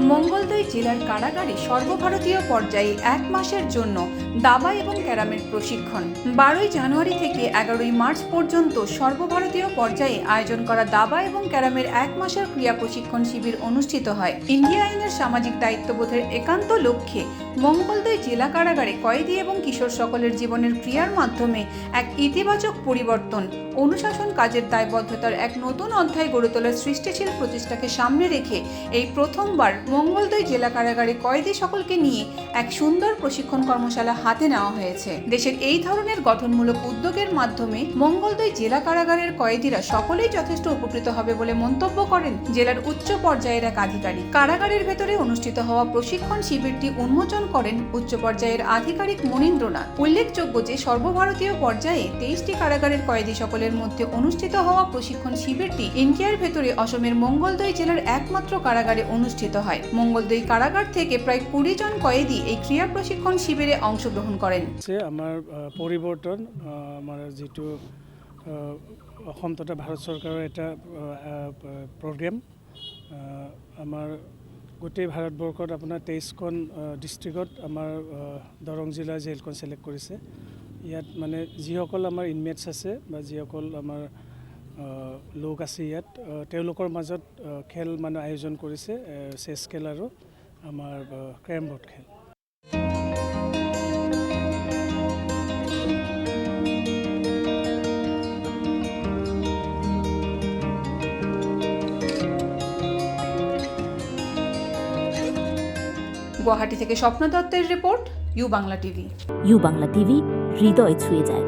মঙ্গলদৈ জেলার কারাগারে সর্বভারতীয় পর্যায়ে এক মাসের জন্য দাবা এবং ক্যারামের প্রশিক্ষণ। বারোই জানুয়ারি থেকে এগারোই মার্চ পর্যন্ত সর্বভারতীয় পর্যায়ে আয়োজন করা দাবা এবং ক্যারামের এক মাসের ক্রিয়া প্রশিক্ষণ শিবির অনুষ্ঠিত হয়। ইন্ডিয়া আইনের সামাজিক দায়িত্ববোধের একান্ত লক্ষ্যে মঙ্গলদৈ জেলা কারাগারে কয়েদি এবং কিশোর সকলের জীবনের ক্রিয়ার মাধ্যমে এক ইতিবাচক পরিবর্তন, অনুশাসন কাজের দায়বদ্ধতার এক নতুন অধ্যায় গড়ে তোলার সৃষ্টিশীল প্রচেষ্টাকে সামনে রেখে এই প্রথমবার মঙ্গলদৈ জেলা কারাগারে কয়েদি সকলকে নিয়ে এক সুন্দর প্রশিক্ষণ কর্মশালা হাতে নেওয়া হয়েছে। দেশের এই ধরনের গঠনমূলক উদ্যোগের মাধ্যমে মঙ্গলদৈ জেলা কারাগারের কয়েদিরা সকলেই যথেষ্ট উপকৃত হবে বলে মন্তব্য করেন জেলার উচ্চ পর্যায়ের এক আধিকারিক। কারাগারের ভেতরে অনুষ্ঠিত হওয়া প্রশিক্ষণ শিবিরটি উন্মোচন করেন উচ্চ পর্যায়ের আধিকারিক মনীন্দ্রনাথ। উল্লেখযোগ্য যে সর্বভারতীয় পর্যায়ে তেইশটি কারাগারের কয়েদি সকলের মধ্যে অনুষ্ঠিত হওয়া প্রশিক্ষণ শিবিরটি ইন্ডিয়ার ভেতরে অসমের মঙ্গলদৈ জেলার একমাত্র কারাগারে অনুষ্ঠিত হয়। মঙ্গলদৈ কারাগার থেকে প্রায় কুড়ি জন কয়েদি এই ক্রিয়া প্রশিক্ষণ শিবিরে অংশগ্রহণ করেন। আহ, পৰিৱৰ্তন আমাৰ যিটো অসম তথা ভাৰত চৰকাৰৰ এটা প্ৰগ্ৰেম আমাৰ গোটেই ভাৰতবৰ্ষত আপোনাৰ তেইছখন ডিষ্ট্ৰিক্টত আমাৰ দৰং জিলাৰ জেলখন চিলেক্ট কৰিছে। ইয়াত মানে যিসকল আমাৰ ইনমেটছ আছে বা যিসকল আমাৰ লোক আছে ইয়াত। তেওঁলোকৰ মাজত খেল মানে আয়োজন কৰিছে চেছ খেল আৰু আমাৰ কেৰম বৰ্ড খেল। গুয়াহাটি থেকে স্বপ্ন দত্তের report U Bangla TV. U Bangla TV হৃদয় ছুঁয়ে যায়।